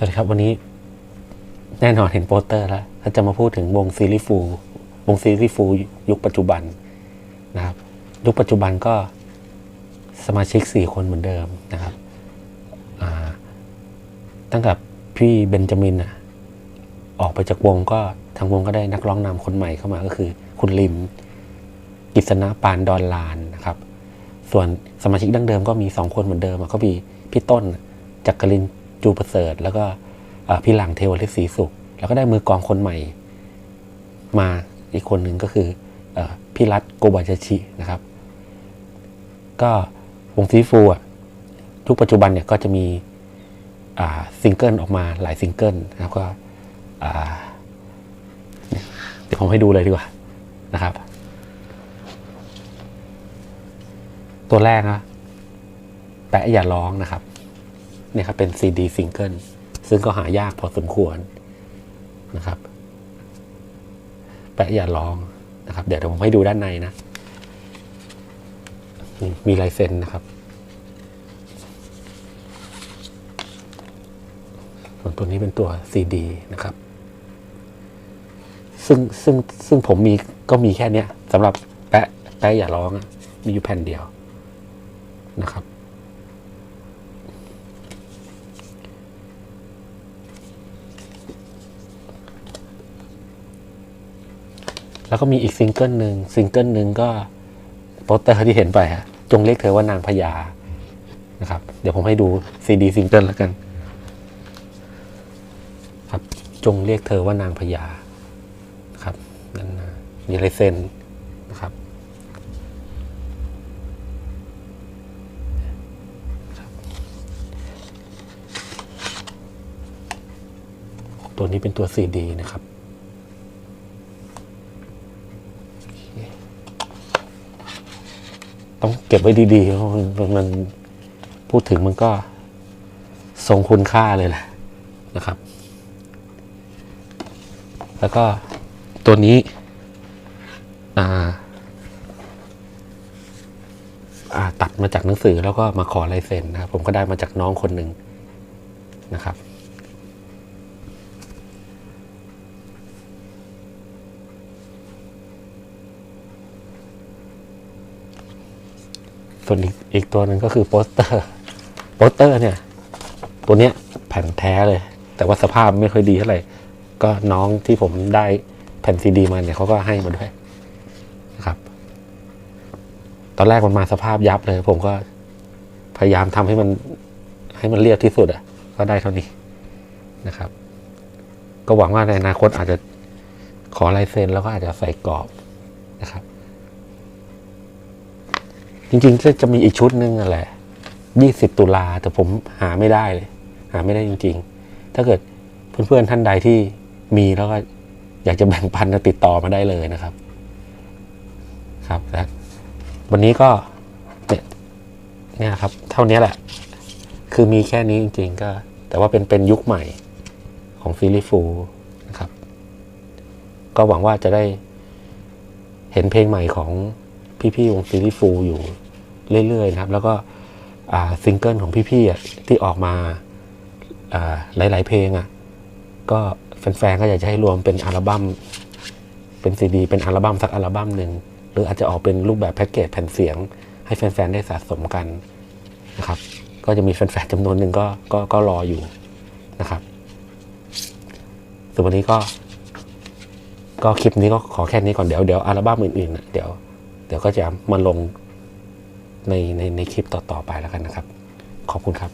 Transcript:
สวัสดีครับวันนี้แน่นอนเห็นโปสเตอร์แล้วถ้าจะมาพูดถึงวงซีรีส์ฟูลวงซีรีส์ฟูลยุคปัจจุบันนะครับ ยุคปัจจุบันก็สมาชิกสี่คนเหมือนเดิมนะครับตั้งแต่พี่เบนจามินอะออกไปจากวงก็ทางวงก็ได้นักร้องนำคนใหม่เข้ามาก็คือ คุณลิม กิษณะปานดอนลานนะครับ ส่วนสมาชิกดั้งเดิมก็มีสองคนเหมือนเดิมก็มีพี่ต้นจักริน จูประเสริฐ แล้วก็พี่หลังเทวฤทธิ์ศรีสุข แล้วก็ได้มือกองคนใหม่ มาอีกคนหนึ่งก็คืออพี่รัตโกบาชชินะครับ ก็วงซีฟูอะทุกปัจจุบันเนี่ยก็จะมีซิงเกิลออกมาหลายซิงเกิลนะครับก็เดี๋ยวผมให้ดูเลยดีกว่านะครับ ตัวแรกนะแปะอย่าร้องนะครับ เนี่ยครับเป็นซีดีซิงเกิลซึ่งก็หายากพอสมควรนะครับ แปะอย่าร้องนะครับ เดี๋ยวผมให้ดูด้านในนะนมีลายเซ็นนะครับ ส่วนตัวนี้เป็นตัวซีดีนะครับ ซึ่งซึ่งซึ่งผมมีก็มีแค่เนี้ยสำหรับแปะแปะอย่าร้องอะมีอยู่แผ่นเดียวนะครับ แล้วก็มีอีกซิงเกิลหนึ่งซิงเกิลหนึ่งก็โปสเตอร์ที่เห็นไปฮะจงเรียกเธอว่านางพญานะครับ เดี๋ยวผมให้ดูซีดีซิงเกิลแล้วกัน ครับ จงเรียกเธอว่านางพญาครับนั่นนะมีลายเซ็นนะครับตัวนี้เป็นตัวซีดีนะครับ ต้องเก็บไว้ดีๆเพราะมันพูดถึงมันก็ทรงคุณค่าเลยแหละนะครับ แล้วก็ตัวนี้อ่าอ่าตัดมาจากหนังสือแล้วก็มาขอลายเซ็นนะครับ ผมก็ได้มาจากน้องคนหนึ่งนะครับ ส่วนอีกอีกตัวหนึ่งก็คือโปสเตอร์โปสเตอร์เนี่ย ตัวเนี้ยแผ่นแท้เลย แต่ว่าสภาพไม่ค่อยดีเท่าไหร่ก็น้องที่ผมได้แผ่นซีดีมาเนี่ยเขาก็ให้มาด้วยนะครับ ตอนแรกมันมาสภาพยับเลย ผมก็พยายามทำให้มันให้มันเรียบที่สุดอะ่ะ ก็ได้เท่านี้นะครับ ก็หวังว่าในอนาคตอาจจะขอลายเซ็นแล้วก็อาจจะใส่กรอบนะครับ จริงๆก็จะมีอีกชุดหนึ่งอะแหละยี่สิบตุลาแต่ผมหาไม่ได้เลย หาไม่ได้จริง ๆ ถ้าเกิดเพื่อนๆท่านใดที่มีแล้วก็อยากจะแบ่งปันก็ติดต่อมาได้เลยนะครับ ครับและวันนี้ก็เนี่ยครับ เท่านี้แหละ คือมีแค่นี้จริง ๆ ก็ แต่ว่าเป็นเป็นยุคใหม่ของซีรีส์ฟูนะครับ ก็หวังว่าจะได้เห็นเพลงใหม่ของ พี่ๆวงซีรีส์ฟูลอยู่เรื่อยๆนะครับ แล้วก็ซิงเกิลของพี่ๆที่ออกมาหลาย ๆ เพลงอะก็แฟนๆก็อยากจะให้รวมเป็นอัลบั้มเป็นซีดีเป็นอัลบั้มสักอัลบั้มหนึ่งหรืออาจจะออกเป็นรูปแบบแพ็กเกจแผ่นเสียง ให้แฟนๆได้สะสมกันนะครับ ก็จะมีแฟนๆจำนวนหนึ่งก็ก็ก็รออยู่นะครับส่วนวันนี้ก็ ก็คลิปนี้ก็ขอแค่นี้ก่อนเดี๋ยวเดี๋ยวอัลบั้มอื่นๆเดี๋ยว เดี๋ยวก็จะมาลงในในในคลิปต่อๆไปแล้วกันนะครับ ขอบคุณครับ